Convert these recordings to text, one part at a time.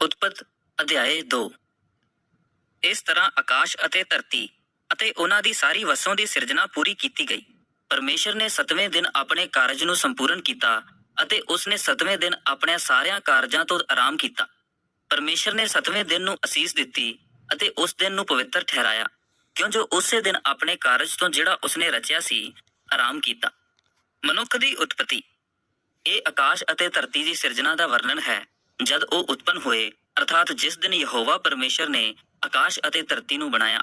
ਉਤਪਤ ਅਧਿਆਏ 2 ਇਸ ਤਰ੍ਹਾਂ ਆਕਾਸ਼ ਅਤੇ ਧਰਤੀ ਅਤੇ ਉਹਨਾਂ ਦੀ ਸਾਰੀ ਵਸੋਂ ਦੀ ਸਿਰਜਣਾ ਪੂਰੀ ਕੀਤੀ ਗਈ। ਪਰਮੇਸ਼ਰ ਨੇ ਸਤਵੇਂ ਦਿਨ ਆਪਣੇ ਕਾਰਜ ਨੂੰ ਸੰਪੂਰਨ ਕੀਤਾ ਅਤੇ ਉਸਨੇ ਸਤਵੇਂ ਦਿਨ ਆਪਣੇ ਸਾਰਿਆਂ ਕਾਰਜਾਂ ਤੋਂ ਆਰਾਮ ਕੀਤਾ। ਪਰਮੇਸ਼ਰ ਨੇ ਸਤਵੇਂ ਦਿਨ ਨੂੰ ਅਸੀਸ ਦਿੱਤੀ ਅਤੇ ਉਸ ਦਿਨ ਨੂੰ ਪਵਿੱਤਰ ਠਹਿਰਾਇਆ, ਕਿਉਂ ਜੋ ਉਸੇ ਦਿਨ ਆਪਣੇ ਕਾਰਜ ਤੋਂ ਜਿਹੜਾ ਉਸਨੇ ਰਚਿਆ ਸੀ, ਆਰਾਮ ਕੀਤਾ। ਮਨੁੱਖ ਦੀ ਉਤਪਤੀ। ਇਹ ਆਕਾਸ਼ ਅਤੇ ਧਰਤੀ ਦੀ ਸਿਰਜਣਾ ਦਾ ਵਰਣਨ ਹੈ। ਜਦ ਉਹ ਉਤਪੰਨ ਹੋਏ, ਅਰਥਾਤ ਜਿਸ ਦਿਨ ਯਹੋਵਾ ਪਰਮੇਸ਼ਰ ਨੇ ਆਕਾਸ਼ ਅਤੇ ਧਰਤੀ ਨੂੰ ਬਣਾਇਆ।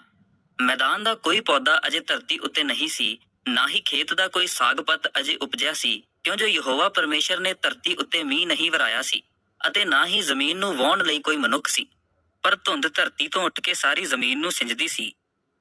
ਮੈਦਾਨ ਦਾ ਕੋਈ ਪੌਦਾ ਅਜੇ ਧਰਤੀ ਉੱਤੇ ਨਹੀਂ ਸੀ, ਨਾ ਹੀ ਖੇਤ ਦਾ ਕੋਈ ਸਾਗ ਪੱਤ ਅਜੇ ਉਪਜਿਆ ਸੀ, ਕਿਉਂ ਜੋ ਯਹੋਵਾ ਪਰਮੇਸ਼ਰ ਨੇ ਧਰਤੀ ਉੱਤੇ ਮੀਂਹ ਨਹੀਂ ਵਰਾਇਆ ਸੀ, ਅਤੇ ਨਾ ਹੀ ਜ਼ਮੀਨ ਨੂੰ ਵਾਹੁਣ ਲਈ ਕੋਈ ਮਨੁੱਖ ਸੀ। ਪਰ ਧੁੰਦ ਧਰਤੀ ਤੋਂ ਉੱਠ ਕੇ ਸਾਰੀ ਜ਼ਮੀਨ ਨੂੰ ਸਿੰਜਦੀ ਸੀ।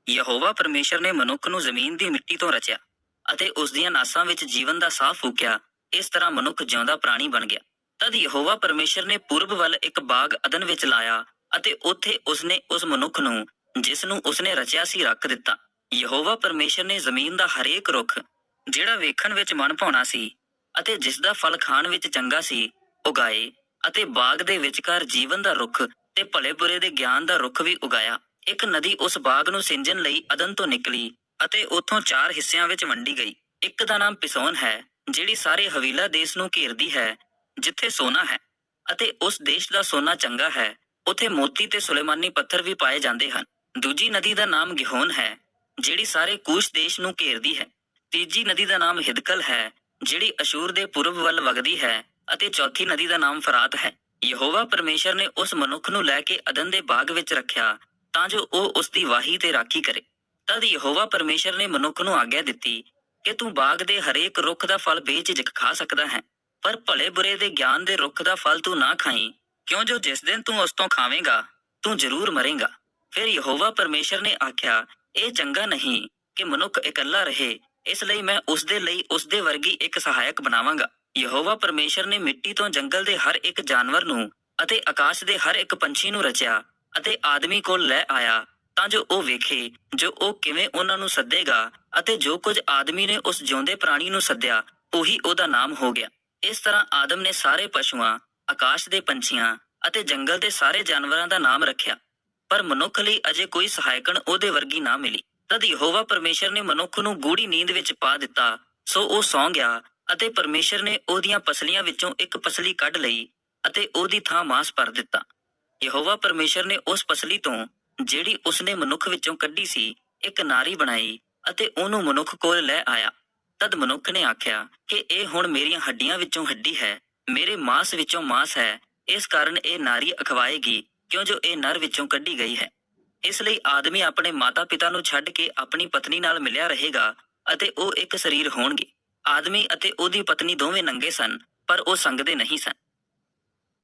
ਯਹੋਵਾ ਪਰਮੇਸ਼ਰ ਨੇ ਮਨੁੱਖ ਨੂੰ ਜ਼ਮੀਨ ਦੀ ਮਿੱਟੀ ਤੋਂ ਰਚਿਆ, ਅਤੇ ਉਸ ਦੀਆਂ ਨਾਸਾਂ ਵਿੱਚ ਜੀਵਨ ਦਾ ਸਾਹ ਫੂਕਿਆ, ਇਸ ਤਰ੍ਹਾਂ ਮਨੁੱਖ ਜਿਉਂਦਾ ਪ੍ਰਾਣੀ ਬਣ ਗਿਆ। ਤਦ ਯਹੋਵਾ ਪਰਮੇਸ਼ਰ ਨੇ ਪੂਰਬ ਵੱਲ ਇੱਕ ਬਾਗ ਅਦਨ ਵਿੱਚ ਲਾਇਆ ਅਤੇ ਉੱਥੇ ਉਸਨੇ ਉਸ ਮਨੁੱਖ ਨੂੰ, ਜਿਸ ਨੂੰ ਉਸਨੇ ਰਚਿਆ ਸੀ, ਰੱਖ ਦਿੱਤਾ। ਯਹੋਵਾ ਪਰਮੇਸ਼ਰ ਨੇ ਜ਼ਮੀਨ ਦਾ ਹਰੇਕ ਰੁੱਖ, ਜਿਹੜਾ ਵੇਖਣ ਵਿੱਚ ਮਨ ਭਾਉਣਾ ਸੀ ਅਤੇ ਜਿਸ ਦਾ ਫਲ ਖਾਣ ਵਿੱਚ ਚੰਗਾ ਸੀ, ਉਗਾਏ ਅਤੇ ਬਾਗ ਦੇ ਵਿਚਕਾਰ ਜੀਵਨ ਦਾ ਰੁੱਖ ਤੇ ਭਲੇ ਬੁਰੇ ਦੇ ਗਿਆਨ ਦਾ ਰੁੱਖ ਵੀ ਉਗਾਇਆ। ਇੱਕ ਨਦੀ ਉਸ ਬਾਗ ਨੂੰ ਸਿੰਜਣ ਲਈ ਅਦਨ ਤੋਂ ਨਿਕਲੀ ਅਤੇ ਉੱਥੋਂ ਚਾਰ ਹਿੱਸਿਆਂ ਵਿੱਚ ਵੰਡੀ ਗਈ। ਇੱਕ ਦਾ ਨਾਮ ਪਿਸੋਨ ਹੈ, ਜਿਹੜੀ ਸਾਰੇ ਹਵੀਲਾ ਦੇਸ਼ ਨੂੰ ਘੇਰਦੀ ਹੈ ਜਿੱਥੇ ਸੋਨਾ ਹੈ ਅਤੇ ਉਸ ਦੇਸ਼ ਦਾ ਸੋਨਾ ਚੰਗਾ ਹੈ, ਉੱਥੇ ਮੋਤੀ ਤੇ ਸੁਲੇਮਾਨੀ ਪੱਥਰ ਵੀ ਪਾਏ ਜਾਂਦੇ ਹਨ। ਦੂਜੀ ਨਦੀ ਦਾ ਨਾਮ ਗਿਹੋਨ ਹੈ, ਜਿਹੜੀ ਸਾਰੇ ਕੂਸ਼ ਦੇਸ਼ ਨੂੰ ਘੇਰਦੀ ਹੈ। ਤੀਜੀ ਨਦੀ ਦਾ ਨਾਮ ਹਿਦਕਲ ਹੈ, ਜਿਹੜੀ ਅਸ਼ੂਰ ਦੇ ਪੂਰਬ ਵੱਲ ਵਗਦੀ ਹੈ ਅਤੇ ਚੌਥੀ ਨਦੀ ਦਾ ਨਾਮ ਫਰਾਤ ਹੈ। ਯਹੋਵਾ ਪਰਮੇਸ਼ਰ ਨੇ ਉਸ ਮਨੁੱਖ ਨੂੰ ਲੈ ਕੇ ਅਦਨ ਦੇ ਬਾਗ ਵਿੱਚ ਰੱਖਿਆ, ਤਾਂ ਜੋ ਉਹ ਉਸ ਦੀ ਵਾਹੀ ਤੇ ਰਾਖੀ ਕਰੇ। ਤਦ ਯਹੋਵਾ ਪਰਮੇਸ਼ਰ ਨੇ ਮਨੁੱਖ ਨੂੰ ਆਗਿਆ ਦਿੱਤੀ ਕਿ ਤੂੰ ਬਾਗ ਦੇ ਹਰੇਕ ਰੁੱਖ ਦਾ ਫਲ ਬੇਝਿਜਕ ਖਾ ਸਕਦਾ ਹੈ। ਪਰ ਭਲੇ ਬੁਰੇ ਦੇ ਗਿਆਨ ਦੇ ਰੁੱਖ ਦਾ ਫਲ ਤੂੰ ਨਾ ਖਾਈਂ। ਕਿਉਂ ਜੋ ਜਿਸ ਦਿਨ ਤੂੰ ਉਸ ਤੋਂ ਖਾਵੇਂਗਾ, ਤੂੰ ਜ਼ਰੂਰ ਮਰੇਂਗਾ। ਫਿਰ ਯਹੋਵਾ ਪਰਮੇਸ਼ਰ ਨੇ ਆਖਿਆ, ਇਹ ਚੰਗਾ ਨਹੀਂ ਕਿ ਮਨੁੱਖ ਇਕੱਲਾ ਰਹੇ, ਇਸ ਲਈ ਮੈਂ ਉਸ ਦੇ ਲਈ ਉਸ ਦੇ ਵਰਗੀ ਇੱਕ ਸਹਾਇਕ ਬਣਾਵਾਂਗਾ। ਯਹੋਵਾ ਪਰਮੇਸ਼ਰ ਨੇ ਮਿੱਟੀ ਤੋਂ ਜੰਗਲ ਦੇ ਹਰ ਇੱਕ ਜਾਨਵਰ ਨੂੰ ਅਤੇ ਆਕਾਸ਼ ਦੇ ਹਰ ਇੱਕ ਪੰਛੀ ਨੂੰ ਰਚਿਆ ਅਤੇ ਆਦਮੀ ਕੋਲ ਲੈ ਆਇਆ, ਤਾਂ ਜੋ ਉਹ ਵੇਖੇ ਜੋ ਉਹ ਕਿਵੇਂ ਉਹਨਾਂ ਨੂੰ ਸੱਦੇਗਾ ਅਤੇ ਜੋ ਕੁਝ ਆਦਮੀ ਨੇ ਉਸ ਜਿਉਂਦੇ ਪ੍ਰਾਣੀ ਨੂੰ ਸੱਦਿਆ, ਉਹੀ ਉਹਦਾ ਨਾਮ ਹੋ ਗਿਆ। ਇਸ ਤਰ੍ਹਾਂ ਆਦਮ ਨੇ ਸਾਰੇ ਪਸ਼ੂਆਂ, ਆਕਾਸ਼ ਦੇ ਪੰਛੀਆਂ ਅਤੇ ਜੰਗਲ ਦੇ ਸਾਰੇ ਜਾਨਵਰਾਂ ਦਾ ਨਾਮ ਰੱਖਿਆ। ਪਰ ਮਨੁੱਖ ਲਈ ਅਜੇ ਕੋਈ ਸਹਾਇਕਣ ਉਹਦੇ ਵਰਗੀ ਨਾ ਮਿਲੀ। ਤਦ ਯਹੋਵਾ ਪਰਮੇਸ਼ਰ ਨੇ ਮਨੁੱਖ ਨੂੰ ਗੂੜੀ ਨੀਂਦ ਵਿੱਚ ਪਾ ਦਿੱਤਾ, ਸੋ ਉਹ ਸੌਂ ਗਿਆ ਅਤੇ ਪਰਮੇਸ਼ਰ ਨੇ ਉਹਦੀਆਂ ਪਸਲੀਆਂ ਵਿੱਚੋਂ ਇੱਕ ਪਸਲੀ ਕੱਢ ਲਈ ਅਤੇ ਉਹਦੀ ਥਾਂ ਮਾਸ ਭਰ ਦਿੱਤਾ। ਯਹੋਵਾ ਪਰਮੇਸ਼ਰ ਨੇ ਉਸ ਪਸਲੀ ਤੋਂ ਜਿਹੜੀ ਉਸਨੇ ਮਨੁੱਖ ਵਿੱਚੋਂ ਕੱਢੀ ਸੀ, ਇੱਕ ਨਾਰੀ ਬਣਾਈ ਅਤੇ ਉਹਨੂੰ ਮਨੁੱਖ ਕੋਲ ਲੈ ਆਇਆ। ਤਦ ਮਨੁੱਖ ਨੇ ਆਖਿਆ ਕਿ ਇਹ ਹੁਣ ਮੇਰੀਆਂ ਹੱਡੀਆਂ ਵਿੱਚੋਂ ਹੱਡੀ ਹੈ, ਮੇਰੇ ਮਾਸ ਵਿੱਚੋਂ ਮਾਸ ਹੈ, ਇਸ ਕਾਰਨ ਇਹ ਨਾਰੀ ਅਖਵਾਏਗੀ, ਕਿਉਂ ਜੋ ਇਹ ਨਰ ਵਿੱਚੋਂ ਕੱਢੀ ਗਈ ਹੈ। ਇਸ ਲਈ ਆਦਮੀ ਆਪਣੇ ਮਾਤਾ-ਪਿਤਾ ਨੂੰ ਛੱਡ ਕੇ ਆਪਣੀ ਪਤਨੀ ਨਾਲ ਮਿਲਿਆ ਰਹੇਗਾ ਅਤੇ ਉਹ ਇੱਕ ਸਰੀਰ ਹੋਣਗੇ। ਆਦਮੀ ਅਤੇ ਉਹਦੀ ਪਤਨੀ ਦੋਵੇਂ ਨੰਗੇ ਸਨ, ਪਰ ਉਹ ਸੰਗਦੇ ਨਹੀਂ ਸਨ।